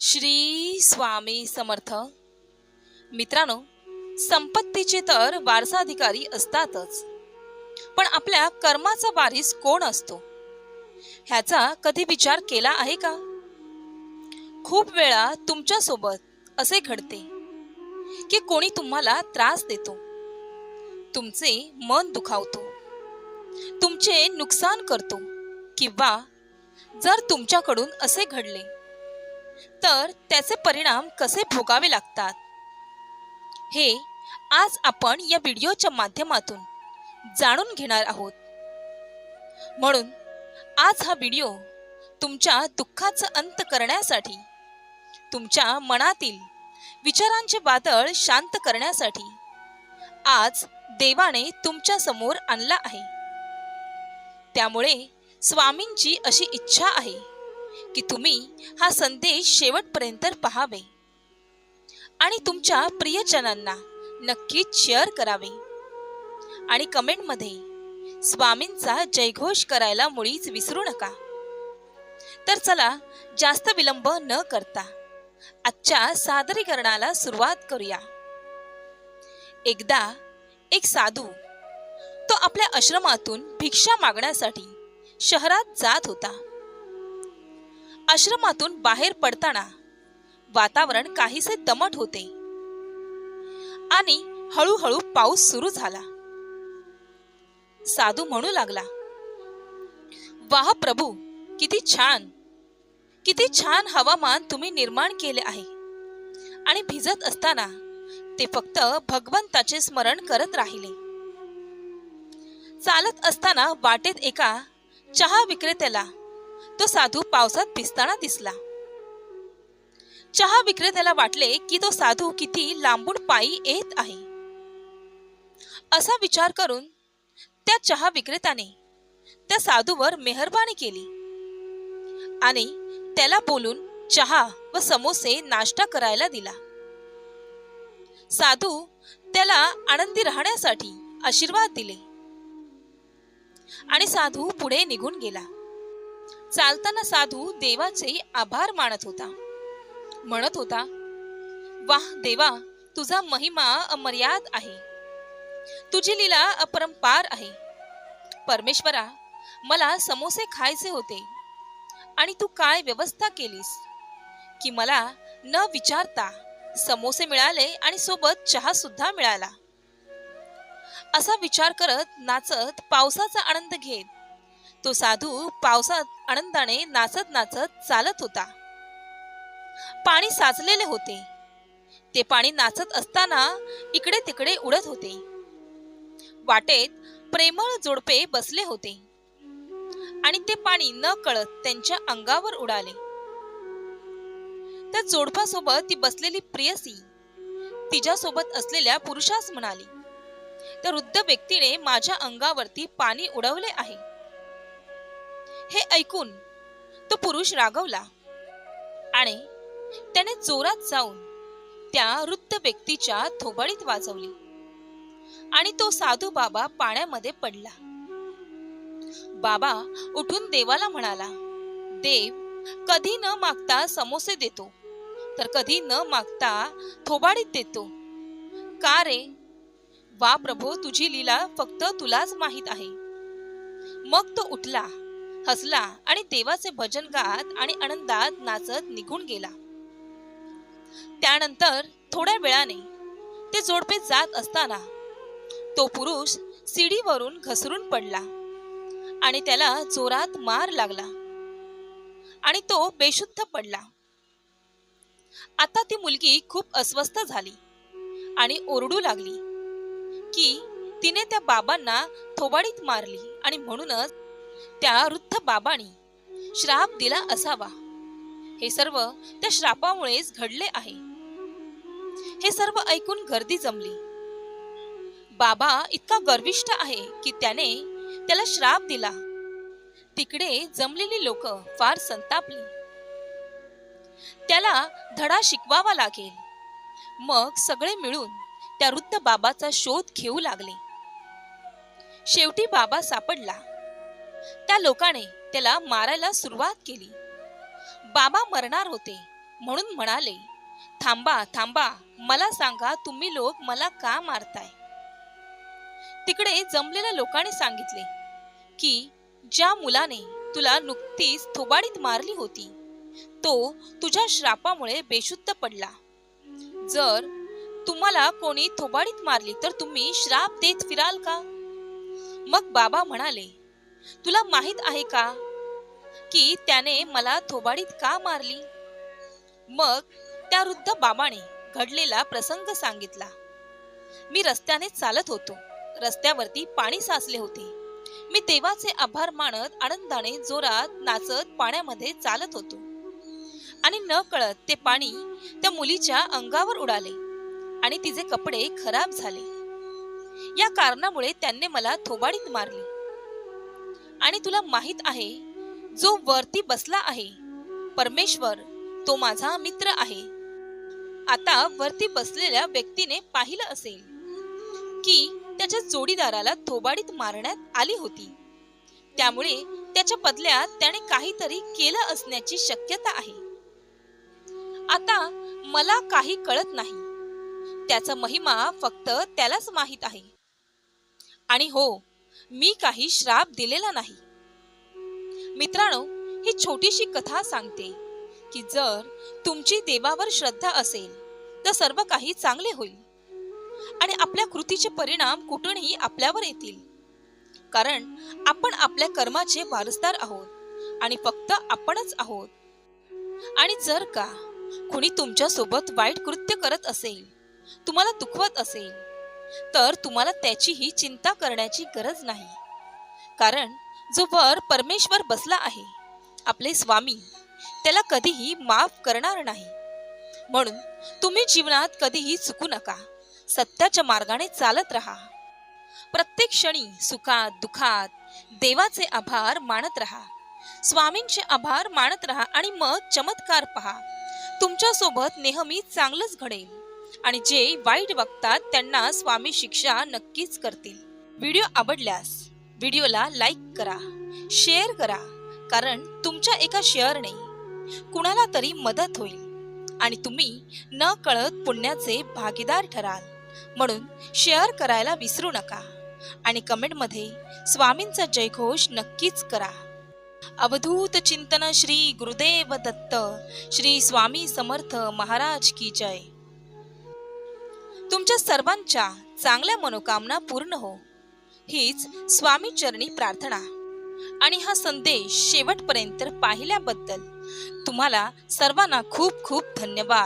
श्री स्वामी समर्थ. मित्रांनो संपत्तीचे तर वारसाधिकारी असतातच. पण आपल्या कर्माचा वारीस कोण असतो? ह्याचा कधी विचार केला आहे का? खूप वेळा तुमच्यासोबत असे घडते की कोणी तुम्हाला त्रास देतो. तुमचे मन दुखावतो. तुमचे नुकसान करतो. किंवा जर तुमच्याकडून असे घडले तर त्याचे परिणाम कसे भोगावे लागतात? हे आज आपण या व्हिडिओच्या माध्यमातून जाणून घेणार आहोत. म्हणून आज हा व्हिडिओ तुमच्या दुःखाचा अंत करण्यासाठी तुमच्या मनातील विचारांचे वादळ शांत करण्यासाठी आज देवाने तुमच्यासमोर आणला आहे. त्यामुळे स्वामींची अशी इच्छा आहे की तुम्ही हा संदेश शेवटपर्यंत पहावे. आणि तुमच्या प्रियजनांना नक्कीच शेअर करावे. आणि कमेंटमध्ये स्वामींचा जयघोष करायला मुळीच विसरू नका. तर चला जास्त विलंब न करता आजच्या सादरीकरणाला सुरुवात करूया. एकदा एक साधू तो आपल्या आश्रमातून भिक्षा मागण्यासाठी शहरात जात होता. आश्रमातून बाहेर पडताना वातावरण काहीसे दमट होते. आणि हळूहळू पाऊस सुरू झाला. साधू म्हणू लागला वाह प्रभू किती छान! किती छान हवामान तुम्ही निर्माण केले आहे. आणि भिजत असताना ते फक्त भगवंताचे स्मरण करत राहिले. चालत असताना वाटेत एका चहा विक्रेत्याला तो साधू पावसात भिजताना दिसला. चहा विक्रेत्याला वाटले की तो साधू किती लांबून पायी येत आहे. असा विचार करून त्या चहा विक्रेत्याने त्या साधूवर मेहरबानी केली आणि त्याला बोलून चहा व समोसे नाश्ता करायला दिला. साधू त्याला आनंदी राहण्यासाठी आशीर्वाद दिले आणि साधू पुढे निघून गेला. चालताना साधू देवाचे आभार मानत होता. म्हणत होता वाह देवा तुझा महिमा अमर्याद आहे. तुझी लीला अपरंपार आहे. परमेश्वरा मला समोसे खायचे होते आणि तू काय व्यवस्था केलीस? की मला न विचारता समोसे मिळाले आणि सोबत चहा सुद्धा मिळाला. असा विचार करत नाचत पावसाचा आनंद घेत तो साधू पावसात आनंदाने नाचत नाचत चालत होता. पाणी साचलेले होते. ते पाणी नाचत असताना इकडे तिकडे उडत होते. वाटेत प्रेमळ जोडपे बसले होते. आणि ते पाणी न कळत त्यांच्या अंगावर उडाले. त्या जोडपासोबत ती बसलेली प्रियसी तिच्यासोबत असलेल्या पुरुषास म्हणाली त्या वृद्ध व्यक्तीने माझ्या अंगावरती पाणी उडवले आहे. हे ऐकून तो पुरुष रागवला आणि त्याने जोरात जाऊन त्या वृद्ध व्यक्तीच्या थोबाडीत वाजवली आणि तो साधू बाबा पाण्यामध्ये पडला. बाबा उठून देवाला म्हणाला देव कधी न मागता समोसे देतो तर कधी न मागता थोबाडीत देतो. का रे? वा प्रभो तुझी लीला फक्त तुलाच माहीत आहे. मग तो उठला हसला आणि देवाचे भजन गात आणि आनंदात नाचत निघून गेला. त्यानंतर थोड्या वेळाने ते जोडपे जात असताना तो पुरुष सीडीवरून घसरून पडला आणि त्याला जोरात मार लागला आणि तो बेशुद्ध पडला. आता ती मुलगी खूप अस्वस्थ झाली आणि ओरडू लागली की तिने त्या बाबांना थोबाडीत मारली आणि म्हणूनच त्या वृद्ध बाबांनी श्राप दिला असावा. हे सर्व त्या श्रापामुळेच घडले आहे. हे सर्व ऐकून गर्दी जमली. बाबा इतका गर्विष्ठ आहे की त्याने त्याला श्राप दिला. तिकडे जमलेली लोक फार संतापली. त्याला धडा शिकवावा लागेल. मग सगळे मिळून त्या वृद्ध बाबाचा शोध घेऊ लागले. शेवटी बाबा सापडला. त्या लोकाने त्याला मारायला सुरुवात केली. बाबा मरणार होते म्हणून म्हणाले थांबा थांबा मला सांगा तुम्ही लोक मला का मारताय? तिकडे जमलेल्या लोकांनी सांगितले की ज्या मुलाने तुला नुकतीच थोबाडीत मारली होती तो तुझ्या श्रापामुळे बेशुद्ध पडला. जर तुम्हाला कोणी थोबाडीत मारली तर तुम्ही श्राप देत फिराल का? मग बाबा म्हणाले तुला माहीत आहे का की त्याने मला थोबाडीत का मारली? मग त्या वृद्ध बाबाने घडलेला प्रसंग सांगितला. मी रस्त्याने चालत होतो. रस्त्यावरती पाणी साचले होते. मी देवाचे आभार मानत आनंदाने जोरात नाचत पाण्यामध्ये चालत होतो. आणि न कळत ते पाणी त्या मुलीच्या अंगावर उडाले आणि तिचे कपडे खराब झाले. या कारणामुळे त्यांनी मला थोबाडीत मारली. आणि तुला माहीत आहे जो वरती बसला आहे परमेश्वर तो माझा मित्र आहे. आता वरती बसलेल्या व्यक्तीने पाहिलं असेल की त्याच्या जोडीदाराला थोबाडीत मारण्यात आली होती. त्यामुळे त्याच्या बदल्यात त्याने काहीतरी केलं असण्याची शक्यता आहे. आता मला काही कळत नाही. त्याचा महिमा फक्त त्यालाच माहीत आहे. आणि हो मी काही श्राप दिलेला नाही. मित्रांनो ही छोटीशी कथा सांगते की जर तुमची देवावर श्रद्धा असेल तर सर्व काही चांगले होईल. आणि आपल्या कृतीचे परिणाम कुठूनही आपल्यावर येतील. कारण आपण आपल्या कर्माचे वारसदार आहोत आणि फक्त आपणच आहोत. आणि जर का कुणी तुमच्यासोबत वाईट कृत्य करत असेल तुम्हाला दुखवत असेल तर तुम्हाला त्याचीही चिंता करण्याची गरज नाही. कारण जो वर परमेश्वर बसला आहे आपले स्वामी त्याला कधीही माफ करणार नाही. म्हणून तुम्ही जीवनात कधीही चुकू नका. सत्याच्या मार्गाने चालत राहा. प्रत्येक क्षणी सुखात दुखात देवाचे आभार मानत राहा. स्वामींचे आभार मानत राहा आणि मग चमत्कार पहा. तुमच्यासोबत नेहमी चांगलंच घडेल. आणि जे वाईट बघतात त्यांना स्वामी शिक्षा नक्कीच करतील. व्हिडिओ आवडल्यास व्हिडिओला लाईक करा शेअर करा कारण तुमच्या एका शेअरने कुणाला तरी मदत होईल आणि तुम्ही न कळत पुण्याचे भागीदार ठराल. म्हणून शेअर करायला विसरू नका आणि कमेंटमध्ये स्वामींचा जयघोष नक्कीच करा. अवधूत चिंतन श्री गुरुदेव दत्त श्री स्वामी समर्थ महाराज की जय. तुमच्या सर्वांच्या चांगल्या मनोकामना पूर्ण हो. हीच स्वामी चरणी प्रार्थना. आणि हा संदेश शेवटपर्यंत पाहिल्याबद्दल तुम्हाला सर्वांना खूप खूप धन्यवाद.